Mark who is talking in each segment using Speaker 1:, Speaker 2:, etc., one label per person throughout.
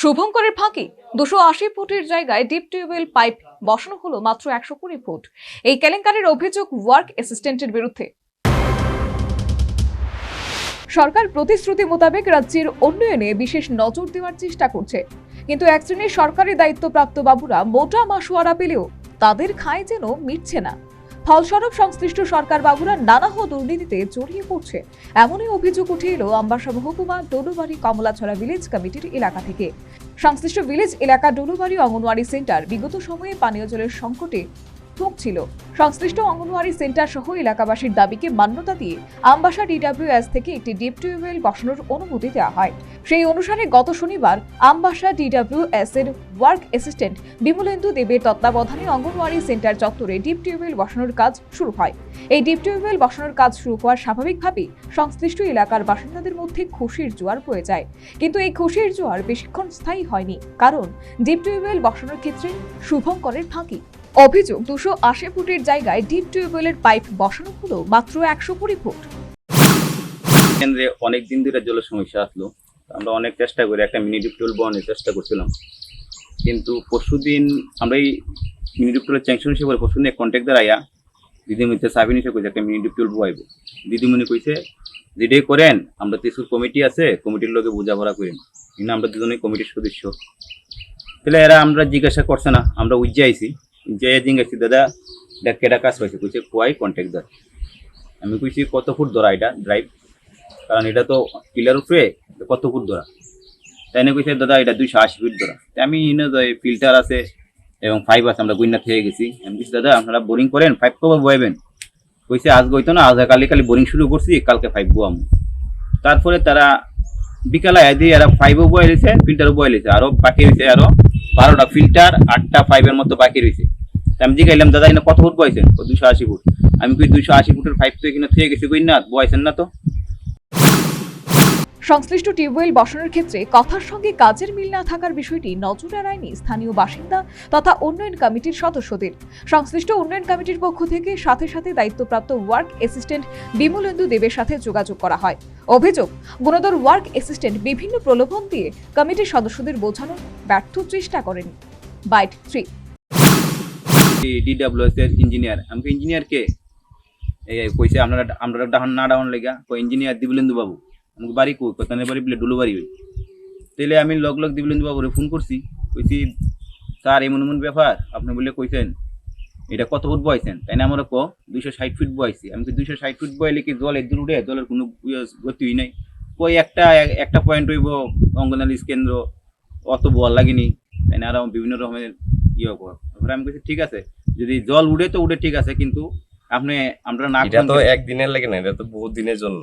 Speaker 1: শুভঙ্করের ফাঁকি দুশো আশি ফুটের জায়গায় ডিপ টিউবওয়েল পাইপ বসানো হলো মাত্র একশো কুড়ি ফুট। এই কেলেঙ্কারির অভিযোগ ওয়ার্ক অ্যাসিস্ট্যান্টের বিরুদ্ধে। সরকার প্রতিশ্রুতি মোতাবেক রাজ্যের উন্নয়নে বিশেষ নজর দেওয়ার চেষ্টা করছে। কিন্তু এক শ্রেণির সরকারি দায়িত্বপ্রাপ্ত বাবুরা মোটা মাসুয়ারা পেলেও তাদের খায় যেন মিটছে না। ফলস্বরূপ সংশ্লিষ্ট সরকার বাবুরা নানাহ দুর্নীতিতে জড়িয়ে পড়ছে। এমনই অভিযোগ উঠে এলো আম্বাসা মহকুমা ডোলুবাড়ি কমলাছড়া ভিলেজ কমিটির এলাকা থেকে। সংশ্লিষ্ট ভিলেজ এলাকা ডোলুবাড়ি অঙ্গনওয়াড়ি সেন্টার বিগত সময়ে পানীয় জলের সংকটে ছিল। সংশ্লিষ্ট অঙ্গনওয়াড়ি সেন্টার সহ এলাকাবাসীর দাবিকে মান্যতা দিয়ে আমবাসা ডিডাব্লিউএস থেকে একটি ডিপ টিউবওয়েল বসানোর অনুমতি দেওয়া হয়। সেই অনুসারে গত শনিবার আমবাসা ডিডাব্লিউএস এর ওয়ার্ক অ্যাসিস্ট্যান্ট বিমলেন্দু দেবের তত্ত্বাবধানে অঙ্গনওয়াড়ি সেন্টার চত্বরে ডিপ টিউবওয়েল বসানোর কাজ শুরু হয়। এই ডিপ টিউবওয়েল বসানোর কাজ শুরু হওয়ার স্বাভাবিকভাবেই সংশ্লিষ্ট এলাকার বাসিন্দাদের মধ্যে খুশির জোয়ার বয়ে যায়। কিন্তু এই খুশির জোয়ার বেশিক্ষণ স্থায়ী হয়নি। কারণ ডিপ টিউবওয়েল বসানোর ক্ষেত্রে শুভঙ্করের ফাঁকি। অভিযোগ দুশো আশি ফুটের জায়গায় ডিপ টিউবওয়েলের পাইপ বসানো হলো মাত্র একশো কুড়ি ফুট।
Speaker 2: কেন্দ্রে অনেক দিন ধরে জলের সমস্যা আসলো। আমরা অনেক চেষ্টা করি, একটা মিনি ডিপটুল বনের চেষ্টা করছিলাম। কিন্তু পরশুদিন আমরা এই মিনি ডিপটুলের চ্যাংশন হিসেবে পরশুদিন কন্ট্যাক্টদার আয়া দিদিমণিতে সাবিন হিসেবে কইছে, একটা মিনি ডিপটুল বয়াইব। দিদিমণি কইছে যেটাই করেন, আমরা তিসুর কমিটি আছে কমিটির লোকে বোঝাপড়া করেন। কিন্তু আমরা দুজনেই কমিটির সদস্য। তাহলে এরা আমরা জিজ্ঞাসা করছে না, আমরা উজ্জে আইছি উজ্জে জিজ্ঞাসি দাদা এটা কেটা কাজ পাইছে কইছে, কোয়াই কন্ট্যাক্টদার আমি কইছি, কত ফুট ধরা এটা ড্রাইভ কারণ এটা তো পিলার উপরে কত ফুট ধরা? তাই না কইছে, দাদা, এটা দুইশো আশি ফিট ধরা। আমি ইনে ফিল্টার আছে এবং ফাইভ আছে, আমরা গুইনা থেকে গেছি। আমি কইছি, দাদা, আপনারা বোরিং করেন ফাইভ কবে বয়াবেন? কইছে, আজ গইতো না, আজ কালি কালি বোরিং শুরু করছি, কালকে ফাইভ বোয়াম। তারপরে তারা বিকালে আয় দিয়ে এরা ফাইভও বয়ে ফিল্টারও বয়ে রয়েছে আরও বাকি রয়েছে আরও বারোটা ফিল্টার আটটা ফাইভের মতো বাকি রয়েছে। আমি জিজ্ঞাইলাম দাদা, এখানে কত ফুট বয়সেন দুশো আশি ফুট। আমি কই, দুশো আশি ফুটের ফাইভ তো এখানে থেকে গেছি কই না? বয়সেন না তো?
Speaker 1: সংশ্লিষ্ট টিউবওয়েল বসানোর ক্ষেত্রে কথার সঙ্গে কাজের মিল না থাকার বিষয়টি নজর এড়ায়নি স্থানীয় বাসিন্দা তথা উন্নয়ন কমিটির সদস্যদের। সংশ্লিষ্ট উন্নয়ন কমিটির পক্ষ থেকে সাথে সাথে দায়িত্বপ্রাপ্ত ওয়ার্ক অ্যাসিস্ট্যান্ট বিমলেন্দু দেবের সাথে যোগাযোগ করা হয়। অভিযোগ গুণদর ওয়ার্ক অ্যাসিস্ট্যান্ট বিভিন্ন প্রলোভন দিয়ে কমিটির সদস্যদের বোঝানোর ব্যর্থ চেষ্টা করেন। Bite three.
Speaker 2: ডিডাব্লিউএস এর ইঞ্জিনিয়ার আমাকে ইঞ্জিনিয়ার কে? কইছে আপনারা আমরা ডাউন না ডাউন লেগা। ইঞ্জিনিয়ার দিবলেন্দু বাবু। আমাকে বাড়ি কই কোথানে বাড়ি বলে ডুলু বাড়ি হই তাইলে আমি লগ লগ দিবলেন্দু বাবুরে ফোন করছি কইছি স্যার এমন এমন ব্যাপার আপনি বলে কইছেন এটা কত ফুট বয়ছেন তাই না আমার ক দুইশো ষাট ফিট বয়ছি আমি কি দুইশো ষাট ফিট বয়লে কি জল এদুর উঠে জলের কোনো ইয়ে গতিই নাই কই একটা একটা পয়েন্ট হইব অঙ্গনালী কেন্দ্র অত বল লাগেনি তাই না আরও বিভিন্ন রকমের ইয়ে কর তারপরে আমি কইছি ঠিক আছে যদি জল উঠে তো উঠে ঠিক আছে কিন্তু আপনি আমরা না
Speaker 3: এটা তো একদিনের লাগে না এটা তো বহুত দিনের জন্য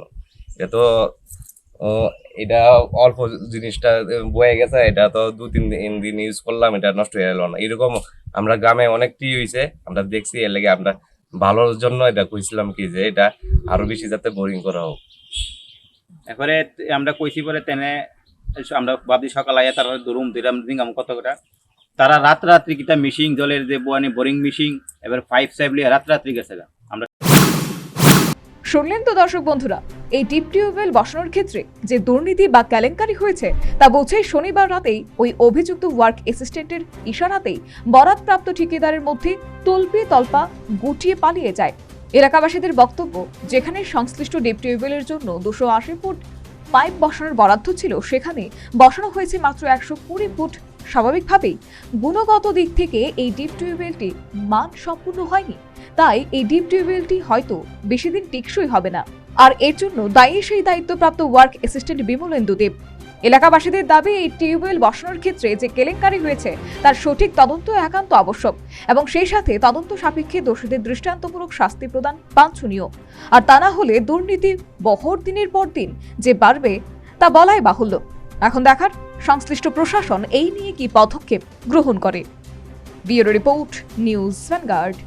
Speaker 3: এটা তো ও, এটা অল্প জিনিসটা বয়ে গেছে এটা তো দু তিন দিন দিন ইউজ করলাম এটা নষ্ট হয়ে গেল। না এরকম আমরা গ্রামে অনেক অনেকটি হয়েছে আমরা দেখছি এর লেগে আমরা ভালোর জন্য এটা কইছিলাম কি যে এটা আরও বেশি যাতে বোরিং করা হোক।
Speaker 2: এরপরে আমরা কইছি পরে তেনে আমরা ভাবছি সকাল আইয়া তারা ধরুম দিলাম দিলাম কত কটা। তারা রাত রাত্রি কিটা মিশিং জলের যে বোয়ানি বোরিং মিশিং এবার ফাইভ সাইভলি রাত রাত্রি গেছে আমরা
Speaker 1: শুনলেন তো দর্শক বন্ধুরা এই ডিপ টিউবওয়েল বসানোর ক্ষেত্রে যে দুর্নীতি বা কেলেঙ্কারি হয়েছে, তা বোঝাই শনিবার রাতেই ওই অভিযুক্ত ওয়ার্ক অ্যাসিস্ট্যান্টের ইশারাতেই বরাদপ্রাপ্ত ঠিকাদারের মধ্যে তল্পে তল্পা গুটিয়ে পালিয়ে যায়। এলাকাবাসীদের বক্তব্য, যেখানে সংশ্লিষ্ট ডিপ টিউবওয়েলের জন্য দুশো আশি ফুট পাইপ বসানোর বরাদ্দ ছিল, সেখানে বসানো হয়েছে মাত্র একশো কুড়ি ফুট। স্বাভাবিকভাবেই গুণগত দিক থেকে এই ডিপ টিউবওয়েলটি মান সম্পূর্ণ হয়নি। তাই এই ডিপ টিউবওয়েলটি হয়তো বেশি দিন টেকসই হবে না। আর এর জন্য দায়ী সেই দায়িত্বপ্রাপ্ত ওয়ার্ক অ্যাসিস্ট্যান্ট বিমলেন্দু দেব। এলাকাবাসীদের দাবি, এই টিউবওয়েল বসানোর ক্ষেত্রে যে কেলেঙ্কারি হয়েছে, তার সঠিক তদন্ত একান্ত আবশ্যক এবং সেই সাথে তদন্ত সাপেক্ষে দোষীদের দৃষ্টান্তমূলক শাস্তি প্রদান বাঞ্ছনীয়। আর তা না হলে দুর্নীতি বহর দিনের পর দিন যে বাড়বে, তা বলাই বাহুল্য। এখন দেখার সংশ্লিষ্ট প্রশাসন এই নিয়ে কি পদক্ষেপ গ্রহণ করে। Bureau report, News Vanguard.